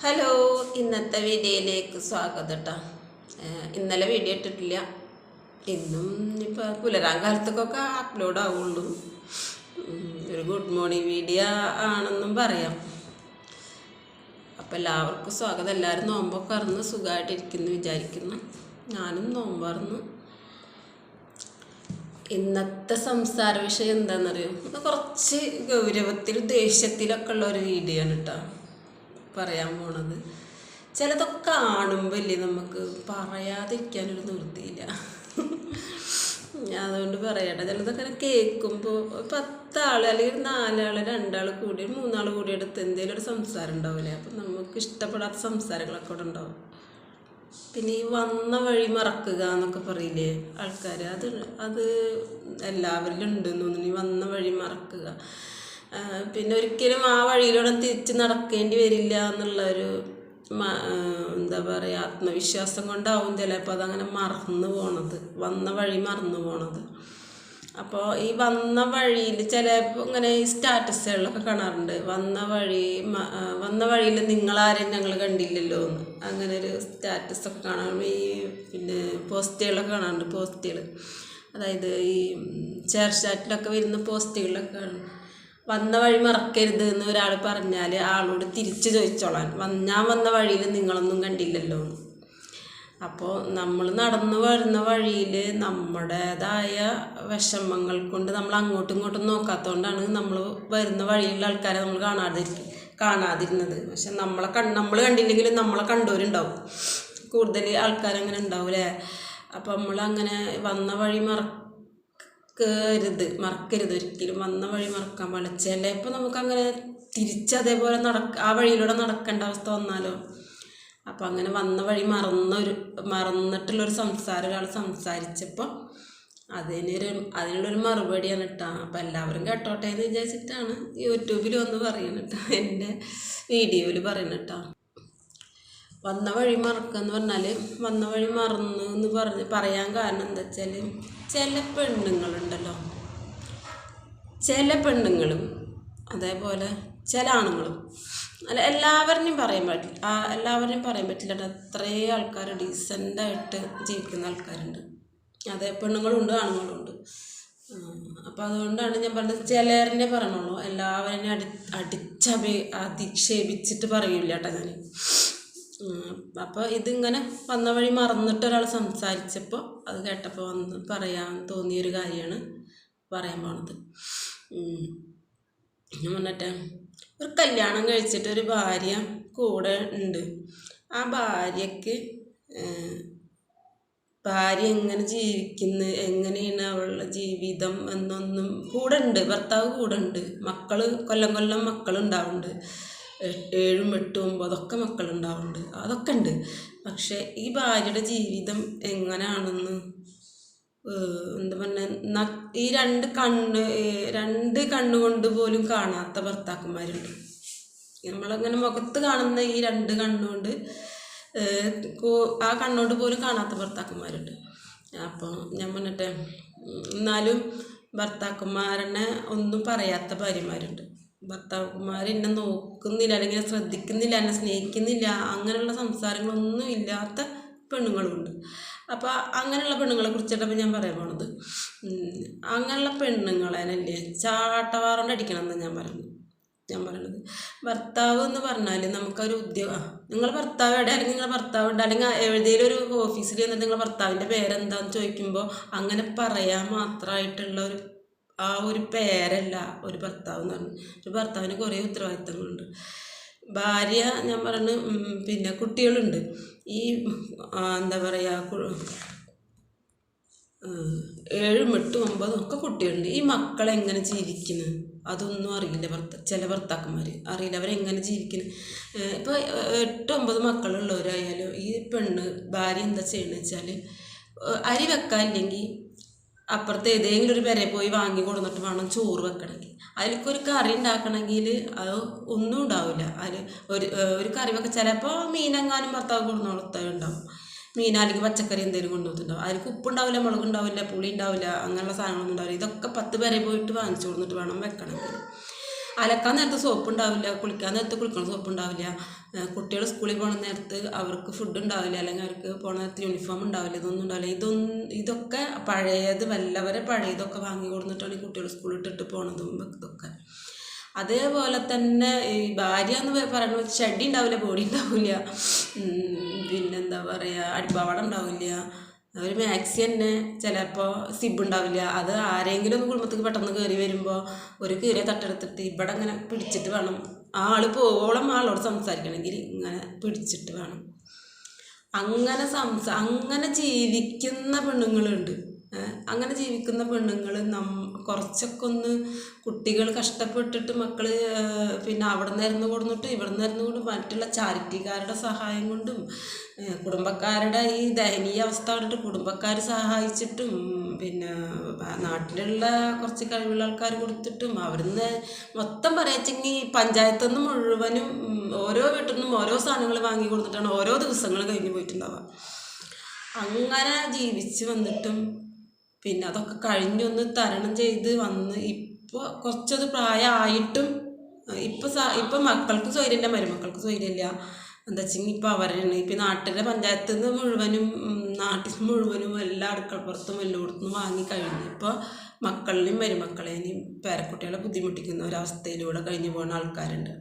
Hello ഇന്നത്തെ വീഡിയോയിലേക്ക് സ്വാഗതം കേട്ടോ ഇന്നലെ വീഡിയോ ഇട്ടിട്ടില്ല. ഇന്നും ഇപ്പോൾ പുലരാൻ കാലത്തേക്കൊക്കെ അപ്ലോഡ് ആവുള്ളൂ. ഒരു ഗുഡ് മോർണിംഗ് വീഡിയോ ആണെന്നും പറയാം. അപ്പോൾ എല്ലാവർക്കും സ്വാഗതം. എല്ലാവരും നോമ്പൊക്കെ അറന്ന് സുഖമായിട്ടിരിക്കുന്നു വിചാരിക്കുന്നു. ഞാനും നോമ്പറന്ന് ഇന്നത്തെ സംസാര വിഷയം എന്താണെന്നറിയോ കുറച്ച് ഗൗരവത്തിൽ ദേഷ്യത്തിലൊക്കെ ഉള്ള ഒരു വീഡിയോ ആണ് കേട്ടോ പറയാൻ പോണത്. ചിലതൊക്കെ കാണുമ്പോൾ ഇല്ലേ നമുക്ക് പറയാതിരിക്കാനൊരു നിർത്തിയില്ല അതുകൊണ്ട് പറയട്ടെ. ചിലതൊക്കെ കേൾക്കുമ്പോൾ പത്താൾ അല്ലെങ്കിൽ നാലാൾ രണ്ടാൾ കൂടി മൂന്നാൾ കൂടി എടുത്ത് എന്തെങ്കിലും ഒരു സംസാരം ഉണ്ടാവില്ലേ അപ്പം നമുക്ക് ഇഷ്ടപ്പെടാത്ത സംസാരങ്ങളൊക്കെ ഇവിടെ ഉണ്ടാവും. പിന്നെ ഈ വന്ന വഴി മറക്കുക എന്നൊക്കെ പറയില്ലേ ആൾക്കാർ അത് അത് എല്ലാവരിലും ഉണ്ടെന്ന് തോന്നുന്നു. ഈ വന്ന വഴി മറക്കുക. പിന്നെ ഒരിക്കലും ആ വഴിയിലൂടെ തിരിച്ച് നടക്കേണ്ടി വരില്ല എന്നുള്ളൊരു എന്താ പറയുക ആത്മവിശ്വാസം കൊണ്ടാവും ചിലപ്പോൾ അതങ്ങനെ മറന്നു പോണത്. വന്ന വഴി മറന്നു പോണത്. അപ്പോൾ ഈ വന്ന വഴിയിൽ ചിലപ്പോൾ ഇങ്ങനെ ഈ സ്റ്റാറ്റസുകളിലൊക്കെ കാണാറുണ്ട്. വന്ന വഴി വന്ന വഴിയിൽ നിങ്ങളാരും ഞങ്ങൾ കണ്ടില്ലല്ലോ എന്ന്. അങ്ങനെ ഒരു സ്റ്റാറ്റസൊക്കെ കാണാൻ ഈ പിന്നെ പോസ്റ്റുകളൊക്കെ കാണാറുണ്ട് പോസ്റ്റുകൾ അതായത് ഈ ചേർച്ചാറ്റിലൊക്കെ ചാറ്റിലൊക്കെ വരുന്ന പോസ്റ്റുകളിലൊക്കെ കാണും വന്ന വഴി മറക്കരുത് എന്ന് ഒരാൾ പറഞ്ഞാൽ ആളോട് തിരിച്ചു ചോദിച്ചോളാൻ. ഞാൻ വന്ന വഴിയിൽ നിങ്ങളൊന്നും കണ്ടില്ലല്ലോ. അപ്പോൾ നമ്മൾ നടന്നു വരുന്ന വഴിയിൽ നമ്മുടേതായ വിഷമങ്ങൾ കൊണ്ട് നമ്മൾ അങ്ങോട്ടും ഇങ്ങോട്ടും നോക്കാത്തതുകൊണ്ടാണ് നമ്മൾ വരുന്ന വഴിയിലുള്ള ആൾക്കാരെ നമ്മൾ കാണാതിരിക്കും കാണാതിരുന്നത്. പക്ഷെ നമ്മളെ കണ് നമ്മൾ കണ്ടില്ലെങ്കിലും നമ്മളെ കണ്ടവരുണ്ടാവും. കൂടുതൽ ആൾക്കാരങ്ങനെ ഉണ്ടാവും അല്ലേ അപ്പം നമ്മളങ്ങനെ വന്ന വഴി മറക്കരുത് മറക്കരുത്. ഒരിക്കലും വന്ന വഴി മറക്കാൻ പാടില്ല. ചിലപ്പോൾ നമുക്കങ്ങനെ തിരിച്ച് അതേപോലെ നടക്ക ആ വഴിയിലൂടെ നടക്കേണ്ട അവസ്ഥ വന്നാലോ? അപ്പം അങ്ങനെ വന്ന വഴി മറന്നൊരു മറന്നിട്ടുള്ളൊരു സംസാരം ഒരാൾ സംസാരിച്ചപ്പോൾ അതിനൊരു അതിനുള്ളൊരു മറുപടിയാണ് കേട്ടോ. അപ്പം എല്ലാവരും കേട്ടോട്ടെ എന്ന് വിചാരിച്ചിട്ടാണ് യൂട്യൂബിൽ വന്ന് പറയുന്നത് കേട്ടോ. എന്റെ വീഡിയോയിൽ പറയുന്നത് കേട്ടോ. വന്ന വഴി മറക്കുക എന്ന് പറഞ്ഞാൽ വന്ന വഴി മറന്നു എന്ന് പറഞ്ഞ് പറയാൻ കാരണം എന്താ വെച്ചാൽ ചില പെണ്ണുങ്ങളുണ്ടല്ലോ. ചില പെണ്ണുങ്ങളും അതേപോലെ ചില ആണുങ്ങളും. അല്ല എല്ലാവരെയും പറയാൻ പറ്റില്ല. ആ എല്ലാവരെയും പറയാൻ പറ്റില്ല അത്രേ ആൾക്കാർ ഡീസന്റായിട്ട് ജീവിക്കുന്ന ആൾക്കാരുണ്ട്. അതേ പെണ്ണുങ്ങളുണ്ട് ആണുങ്ങളുണ്ട്. അപ്പം അതുകൊണ്ടാണ് ഞാൻ പറഞ്ഞത് ചിലരിനെ പറയണുള്ളൂ. എല്ലാവരെയും അടി അടിച്ചപേ അധിക്ഷേപിച്ചിട്ട് പറയില്ല കേട്ടോ ഞാൻ അപ്പോൾ ഇതിങ്ങനെ വന്ന വഴി മറന്നിട്ട് ഒരാൾ സംസാരിച്ചപ്പോൾ അത് കേട്ടപ്പോൾ വന്ന് പറയാൻ തോന്നിയൊരു കാര്യമാണ് പറയാൻ പോണത്. ഞാൻ പറഞ്ഞിട്ട് ഒരു കല്യാണം കഴിച്ചിട്ട് ഒരു ഭാര്യ കൂടെ ഉണ്ട്. ആ ഭാര്യക്ക് ഭാര്യ എങ്ങനെ ജീവിക്കുന്ന എങ്ങനെയാണ് അവളുടെ ജീവിതം എന്നൊന്നും കൂടെ ഉണ്ട്. ഭർത്താവ് കൂടെ ഉണ്ട്. മക്കൾ കൊല്ലം കൊല്ലം മക്കളുണ്ടാവുന്നുണ്ട്. ഏഴും എട്ടും ഒമ്പതൊക്കെ മക്കളുണ്ടാവുന്നുണ്ട്. അതൊക്കെ ഉണ്ട്. പക്ഷേ ഈ ഭാര്യയുടെ ജീവിതം എങ്ങനെയാണെന്ന് എന്താ പറഞ്ഞ ഈ രണ്ട് കണ്ണ് രണ്ട് കണ്ണുകൊണ്ട് പോലും കാണാത്ത ഭർത്താക്കന്മാരുണ്ട്. നമ്മളങ്ങനെ മുഖത്ത് കാണുന്ന ഈ രണ്ട് കണ്ണുകൊണ്ട് ആ കണ്ണുകൊണ്ട് പോലും കാണാത്ത ഭർത്താക്കന്മാരുണ്ട്. അപ്പോൾ ഞാൻ പറഞ്ഞിട്ട് എന്നാലും ഭർത്താക്കന്മാരനെ ഒന്നും പറയാത്ത ഭാര്യമാരുണ്ട്. ഭർത്താക്കന്മാർ എന്നെ നോക്കുന്നില്ല അല്ലെങ്കിൽ ശ്രദ്ധിക്കുന്നില്ല എന്നെ സ്നേഹിക്കുന്നില്ല അങ്ങനെയുള്ള സംസാരങ്ങളൊന്നും ഇല്ലാത്ത പെണ്ണുങ്ങളുണ്ട്. അപ്പോൾ അങ്ങനെയുള്ള പെണ്ണുങ്ങളെ കുറിച്ചിട്ടപ്പോൾ ഞാൻ പറയാൻ പോണത്. അങ്ങനെയുള്ള പെണ്ണുങ്ങളെ അല്ലേ ചാട്ടവാറോണ്ട് അടിക്കണം എന്നാണ് ഞാൻ പറയുന്നത്. ഞാൻ പറയണത് ഭർത്താവ് എന്ന് പറഞ്ഞാൽ നമുക്കൊരു ഉദ്യോഗം നിങ്ങൾ ഭർത്താവ് എവിടെ? അല്ലെങ്കിൽ നിങ്ങളുടെ ഭർത്താവ് ഉണ്ട്? അല്ലെങ്കിൽ ഒരു ഓഫീസിൽ ചെന്നിട്ട് നിങ്ങളുടെ ഭർത്താവിന്റെ പേരെന്താന്ന് ചോദിക്കുമ്പോൾ അങ്ങനെ പറയാൻ മാത്രമായിട്ടുള്ള ഒരു ആ ഒരു പേരല്ല ഒരു ഭർത്താവ് എന്ന് പറഞ്ഞു. ഒരു ഭർത്താവിന് കുറേ ഉത്തരവാദിത്തങ്ങളുണ്ട്. ഭാര്യ ഞാൻ പറഞ്ഞു പിന്നെ കുട്ടികളുണ്ട്. ഈ എന്താ പറയുക ഏഴും എട്ടും ഒമ്പതും ഒക്കെ കുട്ടികളുണ്ട്. ഈ മക്കളെ എങ്ങനെ ജീവിക്കുന്നു അതൊന്നും അറിയില്ല ഭർത്ത ചില ഭർത്താക്കന്മാർ അറിയില്ല അവരെങ്ങനെ ജീവിക്കുന്നു ഇപ്പോൾ എട്ട് ഒമ്പത് മക്കളുള്ളവരായാലും ഈ പെണ്ണ് ഭാര്യ എന്താ ചെയ്യണമെന്ന് വെച്ചാൽ അരി വെക്കാനില്ലെങ്കിൽ അപ്പുറത്ത് ഏതെങ്കിലും ഒരു പെരയിൽ പോയി വാങ്ങി കൊടുത്തിട്ട് വേണം ചോറ് വെക്കണമെങ്കിൽ. അതിലേക്ക് ഒരു കറി ഉണ്ടാക്കണമെങ്കിൽ അത് ഒന്നും ഉണ്ടാവില്ല. അതിൽ ഒരു ഒരു കറി വെക്ക ചിലപ്പോൾ മീനെങ്ങാനും ഭർത്താവ് കൊടുന്ന വളർത്താൻ ഉണ്ടാവും. മീൻ അല്ലെങ്കിൽ പച്ചക്കറി എന്തെങ്കിലും കൊണ്ടുവന്നിട്ടുണ്ടാവും. അതിലേക്ക് ഉപ്പുണ്ടാവില്ല മുളക് ഉണ്ടാവില്ല പുളി ഉണ്ടാവില്ല അങ്ങനെയുള്ള സാധനങ്ങളൊന്നും ഉണ്ടാവില്ല. ഇതൊക്കെ പത്ത് പേരെ പോയിട്ട് വാങ്ങിച്ചു കൊടുത്തിട്ട് വേണം വെക്കണമെങ്കിൽ. അലക്കാൻ നേരത്ത് സോപ്പ് ഉണ്ടാവില്ല കുളിക്കാൻ നേരത്ത് കുളിക്കണ സോപ്പ് ഉണ്ടാവില്ല കുട്ടികൾ സ്കൂളിൽ പോണ നേരത്ത് അവർക്ക് ഫുഡ് ഉണ്ടാവില്ല അല്ലെങ്കിൽ അവർക്ക് പോണ നേരത്ത് യൂണിഫോം ഉണ്ടാവില്ല ഇതൊന്നും ഉണ്ടാവില്ല. ഇതൊന്നും ഇതൊക്കെ പഴയത് വല്ലവരെ പഴയതൊക്കെ വാങ്ങി കൊടുത്തിട്ടാണ് ഈ കുട്ടികൾ സ്കൂളിൽ ഇട്ടിട്ട് പോണതും ഇതൊക്കെ. അതേപോലെ തന്നെ ഈ ഭാര്യ എന്ന് പറയുന്നത് ചെടി ഉണ്ടാവില്ല ബോഡി ഉണ്ടാവില്ല. പിന്നെന്താ പറയുക അടിപ്പാവട ഉണ്ടാവില്ല. ഒരു മാക്സി തന്നെ ചിലപ്പോൾ സിബ് ഉണ്ടാവില്ല. അത് ആരെങ്കിലും ഒന്ന് കുടുംബത്തേക്ക് പെട്ടെന്ന് കയറി വരുമ്പോൾ ഒരു കീറിയ തട്ടെടുത്തിട്ട് ഇവിടെ അങ്ങനെ പിടിച്ചിട്ട് വേണം. ആൾ പോവോളം ആളോട് സംസാരിക്കണമെങ്കിൽ ഇങ്ങനെ പിടിച്ചിട്ട് വേണം. അങ്ങനെ സംസ അങ്ങനെ ജീവിക്കുന്ന പെണ്ണുങ്ങളുണ്ട്. അങ്ങനെ ജീവിക്കുന്ന പെണ്ണുങ്ങൾ നം കുറച്ചൊക്കെ ഒന്ന് കുട്ടികൾ കഷ്ടപ്പെട്ടിട്ട് മക്കൾ പിന്നെ അവിടെ നിന്നായിരുന്നു കൊടുന്നിട്ട് ഇവിടെ നിന്നായിരുന്നു കൊണ്ട് മറ്റുള്ള ചാരിറ്റിക്കാരുടെ സഹായം കൊണ്ടും കുടുംബക്കാരുടെ ഈ ദയനീയ അവസ്ഥ കണ്ടിട്ട് കുടുംബക്കാർ സഹായിച്ചിട്ടും പിന്നെ നാട്ടിലുള്ള കുറച്ച് കഴിവുള്ള ആൾക്കാർ കൊടുത്തിട്ടും അവിടുന്ന് മൊത്തം പറയാച്ചെങ്കിൽ പഞ്ചായത്തു നിന്ന് മുഴുവനും ഓരോ വീട്ടിൽ നിന്നും ഓരോ സാധനങ്ങൾ വാങ്ങി കൊടുത്തിട്ടാണ് ഓരോ ദിവസങ്ങൾ കഴിഞ്ഞ് പോയിട്ടുണ്ടാവുക. അങ്ങനെ ജീവിച്ച് വന്നിട്ടും പിന്നെ അതൊക്കെ കഴിഞ്ഞൊന്ന് തരണം ചെയ്ത് വന്ന് ഇപ്പോൾ കുറച്ചത് പ്രായമായിട്ടും ഇപ്പം സ ഇപ്പം മക്കൾക്ക് സ്വൈര്യമില്ല മരുമക്കൾക്ക് സ്വൈര്യമില്ല എന്താ വെച്ചെങ്കിൽ ഇപ്പം അവരാണ്. ഇപ്പം നാട്ടിലെ പഞ്ചായത്തിൽ നിന്ന് മുഴുവനും നാട്ടിൽ മുഴുവനും എല്ലാ അടുക്കളപ്പുറത്തും എല്ലായിടത്തും വാങ്ങി കഴിഞ്ഞു ഇപ്പോൾ മക്കളിനെയും മരുമക്കളെയും പേരക്കുട്ടികളെ ബുദ്ധിമുട്ടിക്കുന്ന ഒരവസ്ഥയിലൂടെ കഴിഞ്ഞു പോകുന്ന ആൾക്കാരുണ്ട്.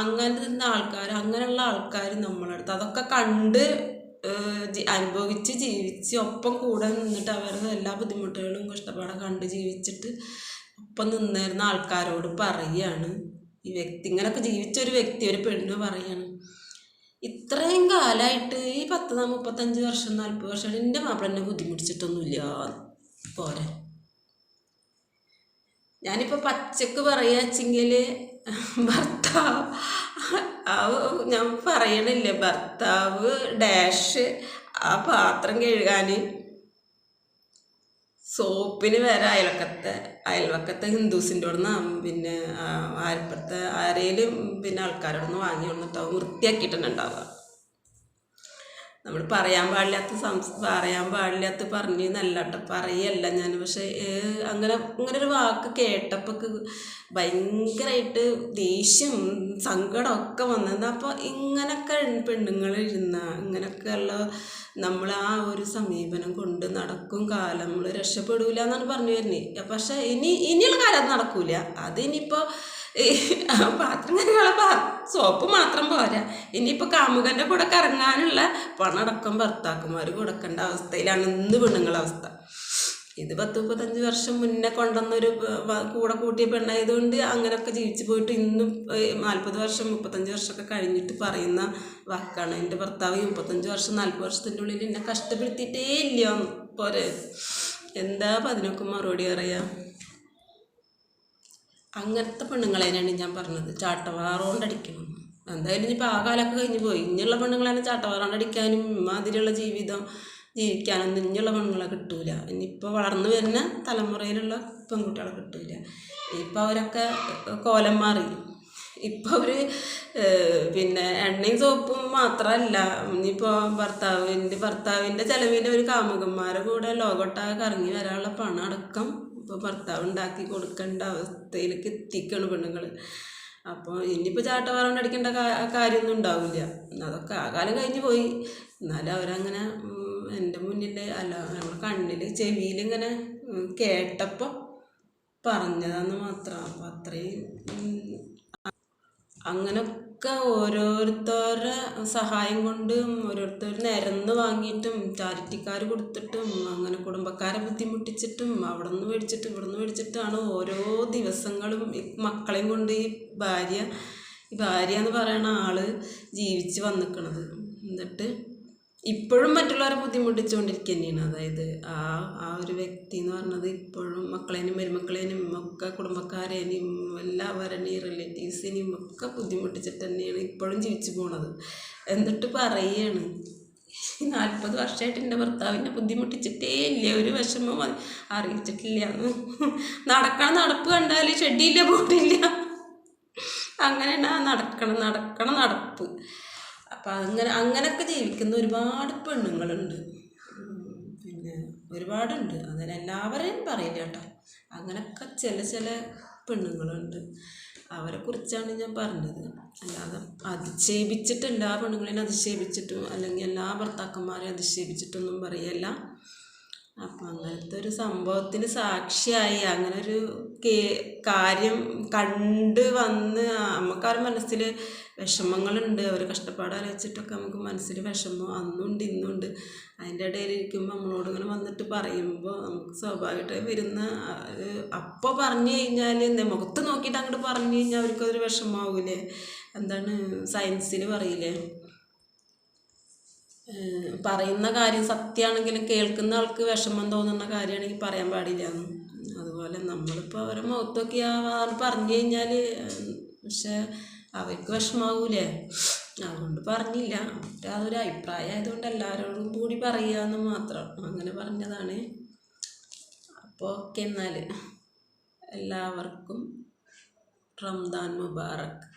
അങ്ങനെ നിന്ന ആൾക്കാർ അങ്ങനെയുള്ള ആൾക്കാർ നമ്മളടുത്ത് അതൊക്കെ കണ്ട് അനുഭവിച്ച് ജീവിച്ച് ഒപ്പം കൂടെ നിന്നിട്ട് അവരുടെ എല്ലാ ബുദ്ധിമുട്ടുകളും കഷ്ടപ്പാടും കണ്ട് ജീവിച്ചിട്ട് ഒപ്പം നിന്നിരുന്ന ആൾക്കാരോട് പറയാണ്. ഈ വ്യക്തി ഇങ്ങനൊക്കെ ജീവിച്ച ഒരു വ്യക്തി ഒരു പെണ്ണ് പറയാണ്. ഇത്രയും കാലമായിട്ട് ഈ പത്ത് മുപ്പത്തഞ്ച് വർഷം നാൽപ്പത് വർഷം എന്റെ മാപ്പിളെന്നെ ബുദ്ധിമുട്ടിച്ചിട്ടൊന്നുമില്ല. പോരെ. ഞാനിപ്പോൾ പച്ചക്ക് പറയാച്ചെങ്കിൽ ഭർത്താവ് ഞാൻ പറയണില്ലേ ഭർത്താവ് ഡാഷ് ആ പാത്രം കഴുകാൻ സോപ്പിന് വരെ അയൽവക്കത്തെ അയൽവക്കത്തെ ഹിന്ദുസിന്റെ അവിടെ നിന്ന് പിന്നെ ആ, ആലപ്പുറത്തെ ആരേലും പിന്നെ ആൾക്കാരോട് നിന്ന് വാങ്ങി വന്നിട്ടാവും വൃത്തിയാക്കിയിട്ടുണ്ടാവുക നമ്മൾ പറയാൻ പാടില്ലാത്ത സംസ് പറയാൻ പാടില്ലാത്ത പറഞ്ഞു എന്നല്ല കേട്ടോ പറയല്ല ഞാൻ. പക്ഷേ അങ്ങനെ അങ്ങനെ ഒരു വാക്ക് കേട്ടപ്പോൾ ഭയങ്കരമായിട്ട് ദേഷ്യം സങ്കടമൊക്കെ വന്നത് അപ്പോൾ ഇങ്ങനൊക്കെ പെണ്ണുങ്ങൾ ഇരുന്ന ഇങ്ങനൊക്കെയുള്ള നമ്മൾ ആ ഒരു സമീപനം കൊണ്ട് നടക്കും കാലം. നമ്മൾ രക്ഷപ്പെടൂല എന്നാണ് പറഞ്ഞു വരുന്നത് പക്ഷേ ഇനി ഇനിയുള്ള കാലം നടക്കൂല. അത് ഇനിയിപ്പോൾ പാത്രം കഴുകാനുള്ള സോപ്പ് മാത്രം പോരാ. ഇനിയിപ്പോൾ കാമുകന്റെ കൂടെ കറങ്ങാനുള്ള പണടക്കം ഭർത്താക്കന്മാർ കൊടുക്കേണ്ട അവസ്ഥയിലാണ് ഇന്ന് പെണ്ണുങ്ങളെ അവസ്ഥ. ഇത് പത്ത് മുപ്പത്തഞ്ച് വർഷം മുന്നേ കൊണ്ടുവന്നൊരു കൂടെ കൂട്ടിയ പെണ്ണായതുകൊണ്ട് അങ്ങനെയൊക്കെ ജീവിച്ചു പോയിട്ട് ഇന്നും നാൽപ്പത് വർഷം മുപ്പത്തഞ്ച് വർഷമൊക്കെ കഴിഞ്ഞിട്ട് പറയുന്ന വാക്കാണ്. എന്റെ ഭർത്താവ് മുപ്പത്തഞ്ച് വർഷം നാൽപ്പത് വർഷത്തിന്റെ ഉള്ളിൽ എന്നെ കഷ്ടപ്പെടുത്തിയിട്ടേ ഇല്ല. പോരെ. എന്താ അപ്പം അതിനൊക്കെ മറുപടി അറിയാം അങ്ങനത്തെ പെണ്ണുങ്ങളെയാണ് ഞാൻ പറഞ്ഞത്. ചാട്ടവാറോണ്ടടിക്കണം. എന്തായാലും ഇനിയിപ്പോൾ ആ കാലമൊക്കെ കഴിഞ്ഞ് പോയി. ഇനിയുള്ള പെണ്ണുങ്ങളെ ചാട്ടവാറോണ്ടടിക്കാനും മാതിരിയുള്ള ജീവിതം ജീവിക്കാനൊന്നും ഇനിയുള്ള പെണ്ണുങ്ങളെ കിട്ടൂല. ഇനിയിപ്പോൾ വളർന്നു വരുന്ന തലമുറയിലുള്ള പെൺകുട്ടികളെ കിട്ടൂല. ഇപ്പം അവരൊക്കെ കോലം മാറി. ഇപ്പം അവർ പിന്നെ എണ്ണയും സോപ്പും മാത്രമല്ല ഇനിയിപ്പോൾ ഭർത്താവിന്റെ ഭർത്താവിന്റെ ചിലവിന്റെ ഒരു കാമുകന്മാരെ കൂടെ ലോകോട്ടാകെ കറങ്ങി വരാനുള്ള പണം അടക്കം ഇപ്പോൾ ഭർത്താവ് ഉണ്ടാക്കി കൊടുക്കേണ്ട അവസ്ഥയിലേക്ക് എത്തിക്കണം പെണ്ണുങ്ങൾ അപ്പോൾ ഇനിയിപ്പോൾ ചാട്ടവാറം അടിക്കേണ്ട കാര്യമൊന്നും ഉണ്ടാവില്ല. അതൊക്കെ ആ കാലം കഴിഞ്ഞ് പോയി. എന്നാലും അവരങ്ങനെ എന്റെ മുന്നിൽ അല്ല നമ്മുടെ കണ്ണിൽ ചെവിയിൽ ഇങ്ങനെ കേട്ടപ്പോൾ പറഞ്ഞതാന്ന് മാത്രം. അപ്പം അത്രയും അങ്ങനൊക്കെ ഓരോരുത്തരുടെ സഹായം കൊണ്ടും ഓരോരുത്തർ നിരന്ന് വാങ്ങിയിട്ടും ചാരിറ്റിക്കാർ കൊടുത്തിട്ടും അങ്ങനെ കുടുംബക്കാരെ ബുദ്ധിമുട്ടിച്ചിട്ടും അവിടെ നിന്ന് മേടിച്ചിട്ടും ഇവിടെ നിന്ന് മേടിച്ചിട്ടാണ് ഓരോ ദിവസങ്ങളും മക്കളെയും കൊണ്ട് ഈ ഭാര്യ ഈ ഭാര്യ എന്ന് പറയുന്ന ആൾ ജീവിച്ച് വന്നിക്കണത്. എന്നിട്ട് ഇപ്പോഴും മറ്റുള്ളവരെ ബുദ്ധിമുട്ടിച്ചുകൊണ്ടിരിക്കുക തന്നെയാണ് അതായത് ആ ആ ഒരു വ്യക്തി എന്ന് പറഞ്ഞത് ഇപ്പോഴും മക്കളേനും മരുമക്കളേനും ഒക്കെ കുടുംബക്കാരേനെയും എല്ലാവരുടെയും റിലേറ്റീവ്സിനെയും ഒക്കെ ബുദ്ധിമുട്ടിച്ചിട്ട് തന്നെയാണ് ഇപ്പോഴും ജീവിച്ചു പോണത്. എന്നിട്ട് പറയാണ് നാൽപ്പത് വർഷമായിട്ട് എന്റെ ഭർത്താവിനെ ബുദ്ധിമുട്ടിച്ചിട്ടേ ഇല്ല. ഒരു വിഷമം അറിയിച്ചിട്ടില്ല. നടക്കണ നടപ്പ് കണ്ടാൽ ഷെഡിയില്ല പോട്ടില്ല അങ്ങനെയാണ് നടക്കണം നടക്കണം നടപ്പ്. അപ്പം അങ്ങനെ അങ്ങനെയൊക്കെ ജീവിക്കുന്ന ഒരുപാട് പെണ്ണുങ്ങളുണ്ട്. പിന്നെ ഒരുപാടുണ്ട്. അതിന് എല്ലാവരെയും പറയില്ല കേട്ടോ. അങ്ങനെയൊക്കെ ചില ചില പെണ്ണുങ്ങളുണ്ട്. അവരെ കുറിച്ചാണ് ഞാൻ പറഞ്ഞത്. അല്ലാതെ അധിക്ഷേപിച്ചിട്ട് ആ പെണ്ണുങ്ങളെ അധിക്ഷേപിച്ചിട്ടും അല്ലെങ്കിൽ എല്ലാ ഭർത്താക്കന്മാരെയും അധിക്ഷേപിച്ചിട്ടൊന്നും പറയല്ല. അപ്പം അങ്ങനത്തെ ഒരു സംഭവത്തിന് സാക്ഷിയായി. അങ്ങനെ ഒരു കാര്യം കണ്ട് വന്ന് നമുക്കാരും മനസ്സിൽ വിഷമങ്ങളുണ്ട്. അവർ കഷ്ടപ്പാട് ആലോചിച്ചിട്ടൊക്കെ നമുക്ക് മനസ്സിൽ വിഷമം അന്നുണ്ട് ഇന്നുണ്ട്. അതിന്റെ ഇടയിൽ ഇരിക്കുമ്പോൾ നമ്മളോട് ഇങ്ങനെ വന്നിട്ട് പറയുമ്പോൾ നമുക്ക് സ്വാഭാവികമായിട്ട് വരുന്ന അപ്പോൾ പറഞ്ഞു കഴിഞ്ഞാൽ എന്താ മുഖത്ത് നോക്കിയിട്ട് അങ്ങോട്ട് പറഞ്ഞു കഴിഞ്ഞാൽ അവർക്കതൊരു വിഷമാവൂലേ എന്താണ് സയൻസിൽ പറയില്ലേ? പറയുന്ന കാര്യം സത്യമാണെങ്കിലും കേൾക്കുന്ന ആൾക്ക് വിഷമം തോന്നുന്ന കാര്യമാണെങ്കിൽ പറയാൻ പാടില്ല. അതുപോലെ നമ്മളിപ്പോൾ അവരെ മുഖത്തൊക്കെ ആ പറഞ്ഞു കഴിഞ്ഞാൽ പക്ഷെ അവർക്ക് വിഷമാവൂലേ? അതുകൊണ്ട് പറഞ്ഞില്ല. അതൊരു അഭിപ്രായം ആയതുകൊണ്ട് എല്ലാവരോടും കൂടി പറയാമെന്ന് മാത്രം അങ്ങനെ പറഞ്ഞതാണ്. അപ്പോൾ ഓക്കെ എന്നാൽ എല്ലാവർക്കും റംദാൻ മുബാറക്ക്